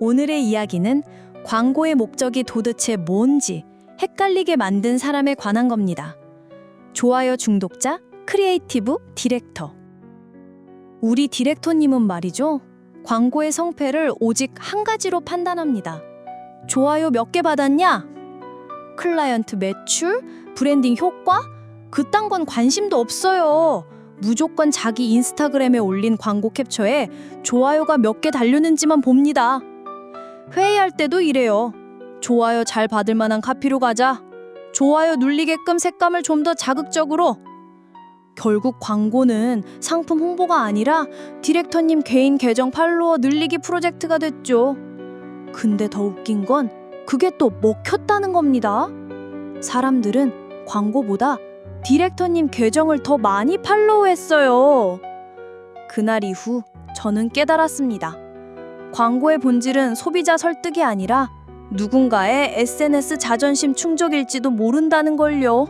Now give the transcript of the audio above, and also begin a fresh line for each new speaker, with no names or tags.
오늘의 이야기는 광고의 목적이 도대체 뭔지 헷갈리게 만든 사람에 관한 겁니다. 좋아요 중독자, 크리에이티브 디렉터. 우리 디렉터님은 말이죠. 광고의 성패를 오직 한 가지로 판단합니다. 좋아요 몇 개 받았냐? 클라이언트 매출, 브랜딩 효과? 그딴 건 관심도 없어요. 무조건 자기 인스타그램에 올린 광고 캡처에 좋아요가 몇 개 달렸는지만 봅니다. 회의할 때도 이래요. 좋아요 잘 받을 만한 카피로 가자. 좋아요 눌리게끔 색감을 좀 더 자극적으로. 결국 광고는 상품 홍보가 아니라 디렉터님 개인 계정 팔로워 늘리기 프로젝트가 됐죠. 근데 더 웃긴 건 그게 또 먹혔다는 겁니다. 사람들은 광고보다 디렉터님 계정을 더 많이 팔로우했어요. 그날 이후 저는 깨달았습니다. 광고의 본질은 소비자 설득이 아니라 누군가의 SNS 자존심 충족일지도 모른다는 걸요.